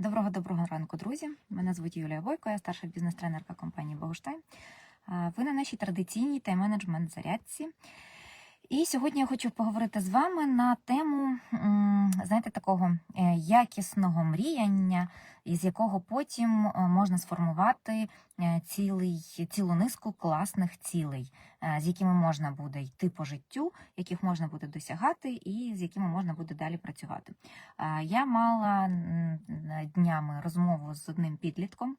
Доброго доброго ранку, друзі. Мене звуть Юлія Бойко, я старша бізнес-тренерка компанії Богуштайн. Ви на нашій традиційній тайм-менеджмент зарядці. І сьогодні я хочу поговорити з вами на тему, знаєте, такого е, якісного мріяння, із якого потім е, можна сформувати е, цілий, цілу низку класних цілей, з якими можна буде йти по життю, яких можна буде досягати, і з якими можна буде далі працювати. Я мала днями розмову з одним підлітком.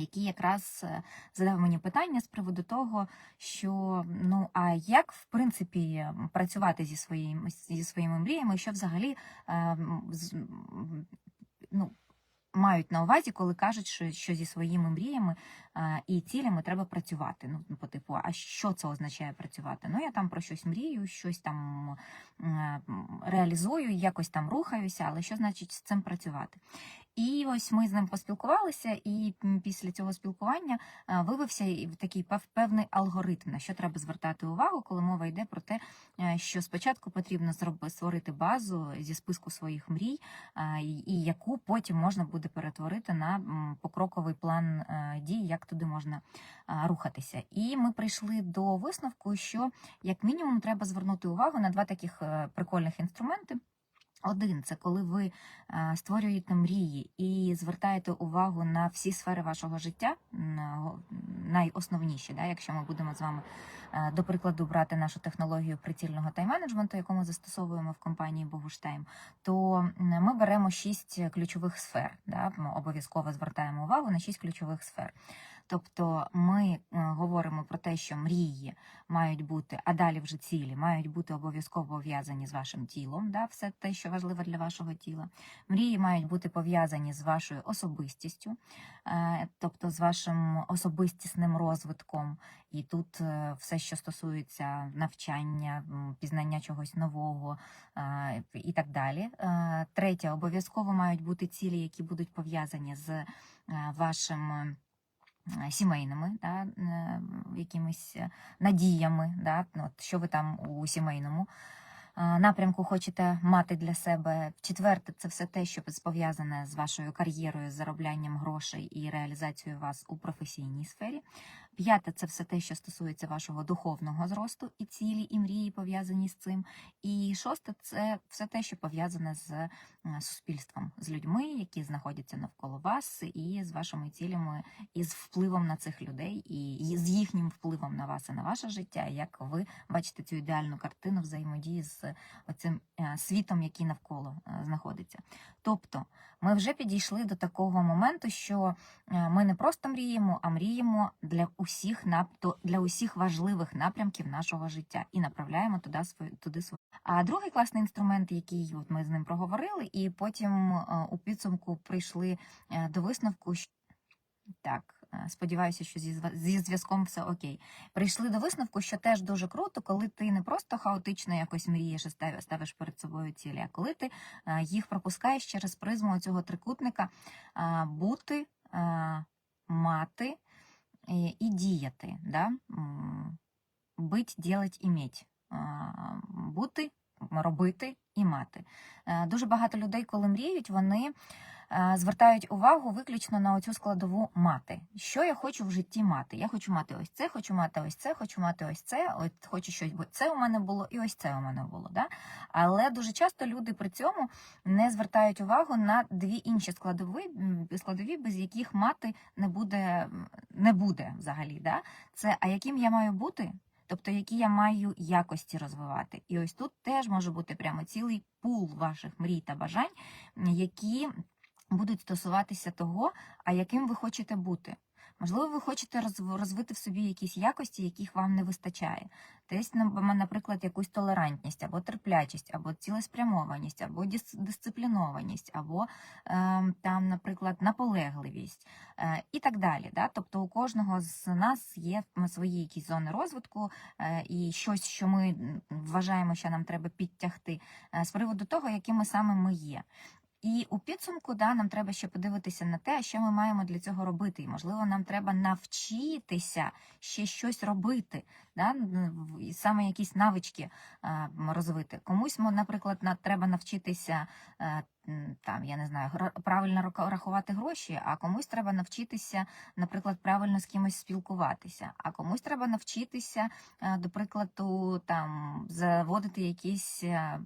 Який якраз е, задав мені питання з приводу того, що ну а як в принципі працювати зі своїми зі своїми мріями, що взагалі е, ну, мають на увазі, коли кажуть, що, що зі своїми мріями е, і цілями треба працювати. Ну, по типу, а що це означає працювати? Ну, я там про щось мрію, щось там реалізую, якось там рухаюся, але що значить з цим працювати? І ось ми з ним поспілкувалися, і після цього спілкування е, вивився і такий пев- певний алгоритм, на що треба звертати увагу, коли мова йде про те, е, що спочатку потрібно створити базу зі списку своїх мрій, і і яку потім можна буде перетворити на покроковий план е, дій, як туди можна рухатися. І ми прийшли до висновку, що як мінімум треба звернути увагу на два таких е, прикольних інструменти. Один це коли ви е, створюєте мрії і звертаєте увагу на всі сфери вашого життя, найосновніші, да, якщо ми будемо з вами е, до прикладу брати нашу технологію прицільного тайм-менеджменту, яку ми застосовуємо в компанії Богуштайм, то ми беремо шість ключових сфер. Да, обов'язково звертаємо увагу на шість ключових сфер. Тобто ми е, говоримо про те, що мрії мають бути, а далі вже цілі мають бути обов'язково пов'язані з вашим тілом, да, все те, що важливо для вашого тіла. Мрії мають бути пов'язані з вашою особистістю, е, тобто з вашим особистісним розвитком. І тут е, все, що стосується навчання, пізнання чогось нового і так далі. Третє, обов'язково мають бути цілі, які будуть пов'язані з вашим. Сімейними, да, якимись е, надіями, да, ну, от що ви там у сімейному напрямку хочете мати для себе. Четверте, це все те, що пов'язане з вашою кар'єрою, з зароблянням грошей і реалізацією вас у професійній сфері. П'яте, це все те, що стосується вашого духовного зросту і цілі, і мрії пов'язані з цим. І шосте, це все те, що пов'язане з е, суспільством, з людьми, які знаходяться навколо вас, і з вашими цілями, і з впливом на цих людей, і з їхнім впливом на вас і на ваше життя. Як ви бачите цю ідеальну картину взаємодії з оцим е, світом, який навколо е, знаходиться. Тобто, ми вже підійшли до такого моменту, що ми не просто мріємо, а мріємо для усіх нап- то- для усіх важливих напрямків нашого життя і направляємо туди свої туди свої. А другий класний інструмент, який от ми з ним проговорили, і потім е, у підсумку прийшли е, до висновку, що так. е, Сподіваюся, що зі зв'язком все окей. Прийшли до висновку, що теж дуже круто, коли ти не просто хаотично якось мрієш і ставиш перед собою цілі, а коли ти їх пропускаєш через призму цього трикутника бути, мати і діяти. Да? Бить, ділить, і Е, Бути, робити і мати. Е, Дуже багато людей, коли мріють, вони звертають увагу виключно на оцю складову мати. Що я хочу в житті мати? Я хочу мати ось це, хочу мати ось це, хочу мати ось це, от хочу, щоб це у мене було, і ось це у мене було. Да? Але дуже часто люди при цьому не звертають увагу на дві інші складові, складові без яких мати не буде, не буде взагалі. Да? Це а яким я маю бути? Тобто, які я маю якості розвивати. І ось тут теж може бути прямо цілий пул ваших мрій та бажань, які будуть стосуватися того, а яким ви хочете бути. Можливо, ви хочете розв- розвити в собі якісь якості, яких вам не вистачає. Десь, наприклад, якусь толерантність, або терплячість, або цілеспрямованість, або дис- дисциплінованість, або ем, там, наприклад, наполегливість е, і так далі. Да? Тобто у кожного з нас є свої якісь зони розвитку е, і щось, що ми вважаємо, що нам треба підтягти е, з приводу того, якими саме ми є. І у підсумку да, нам треба ще подивитися на те, що ми маємо для цього робити. І, можливо, нам треба навчитися ще щось робити, да? і саме якісь навички розвити. Комусь, наприклад, на, треба навчитися е, там, я не знаю, правильно рахувати гроші, а комусь треба навчитися, наприклад, правильно з кимось спілкуватися, а комусь треба навчитися, е, до прикладу, там заводити якісь е,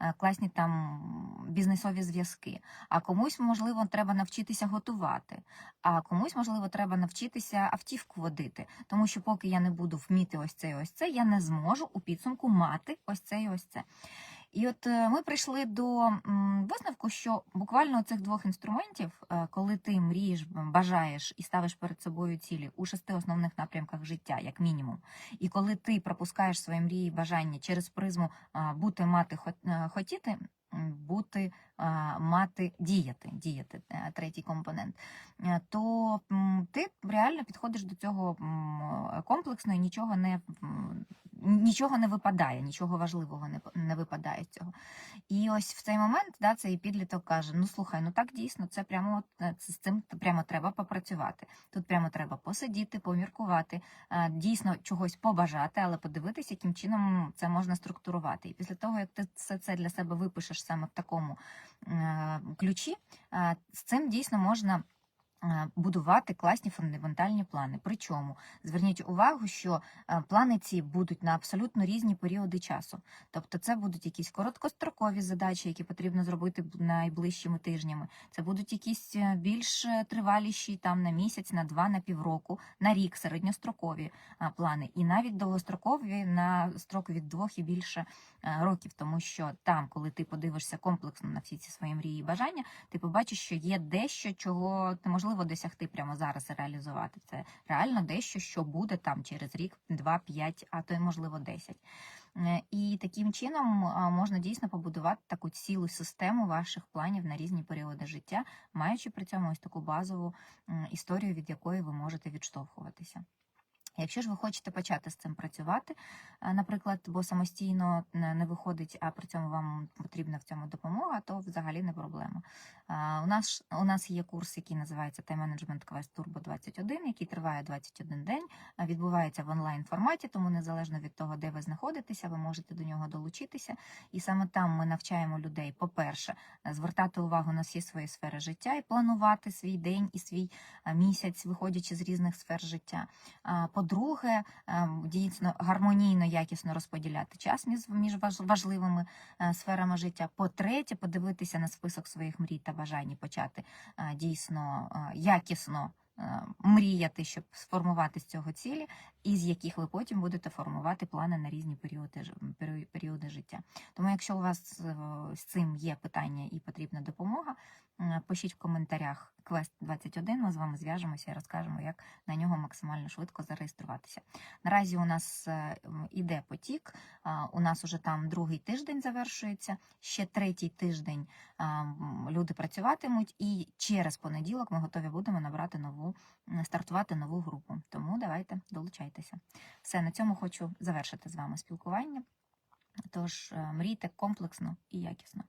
е, класні там бізнесові зв'язки. А комусь, можливо, треба навчитися готувати, а комусь, можливо, треба навчитися автівку водити. Тому що поки я не буду вміти ось це і ось це, я не зможу у підсумку мати ось це і ось це. І от е, ми прийшли до висновку, що буквально цих двох інструментів, е, коли ти мрієш, бажаєш і ставиш перед собою цілі у шести основних напрямках життя, як мінімум, і коли ти пропускаєш свої мрії і бажання через призму бути, мати, хот- е, хотіти, бути, мати, діяти, діяти, е, третій компонент, е, то ти реально підходиш до цього комплексно і нічого не нічого не випадає, нічого важливого не, не випадає цього. І ось в цей момент да, цей підліток каже: ну слухай, ну так дійсно, це прямо е, з цим прямо треба попрацювати. Тут прямо треба посидіти, поміркувати, е, дійсно чогось побажати, але подивитися, яким чином це можна структурувати. І після того, як ти все це для себе випишеш саме в такому е, ключі, з цим дійсно можна. Е, Будувати класні фундаментальні плани. Причому зверніть увагу, що е, плани ці будуть на абсолютно різні періоди часу. Тобто, це будуть якісь короткострокові задачі, які потрібно зробити найближчими тижнями. Це будуть якісь е, більш триваліші там на місяць, на два, на півроку, на рік, середньострокові плани, і навіть довгострокові на строк від двох і більше років, тому що там, коли ти подивишся комплексно на всі ці свої мрії і бажання, ти побачиш, що є дещо, чого неможливо досягти прямо зараз і реалізувати. Це реально дещо, що буде там через рік, два, п'ять, а то й можливо десять. Е, І таким чином можна дійсно побудувати таку цілу систему ваших планів на різні періоди життя, маючи при цьому ось таку базову історію, від якої ви можете відштовхуватися. Якщо ж ви хочете почати з цим працювати, наприклад, бо самостійно не не виходить, а при цьому вам потрібна в цьому допомога, то взагалі не проблема. У нас у нас є курс, який називається Time Management Quest Turbo 21, який триває 21 день, відбувається в онлайн форматі, тому незалежно від того, де ви знаходитеся, ви можете до нього долучитися. І саме там ми навчаємо людей, по-перше, звертати увагу на всі свої сфери життя і планувати свій день і свій місяць, виходячи з різних сфер життя. По-друге, ем, дійсно гармонійно, якісно розподіляти час між, важливими е, сферами життя. По-третє, подивитися на список своїх мрій та бажань почати е, дійсно е, якісно мріяти, щоб сформувати з цього цілі, і з яких ви потім будете формувати плани на різні періоди, періоди життя. Тому, якщо у вас з цим є питання і потрібна допомога, пишіть в коментарях Квест 21, ми з вами зв'яжемося і розкажемо, як на нього максимально швидко зареєструватися. Наразі у нас е, іде потік, у нас уже там другий тиждень завершується, ще третій тиждень люди працюватимуть, і через понеділок ми готові будемо набрати нову, стартувати нову групу. Тому давайте долучайтеся. Все, на цьому хочу завершити з вами спілкування. Тож е, мрійте комплексно і якісно.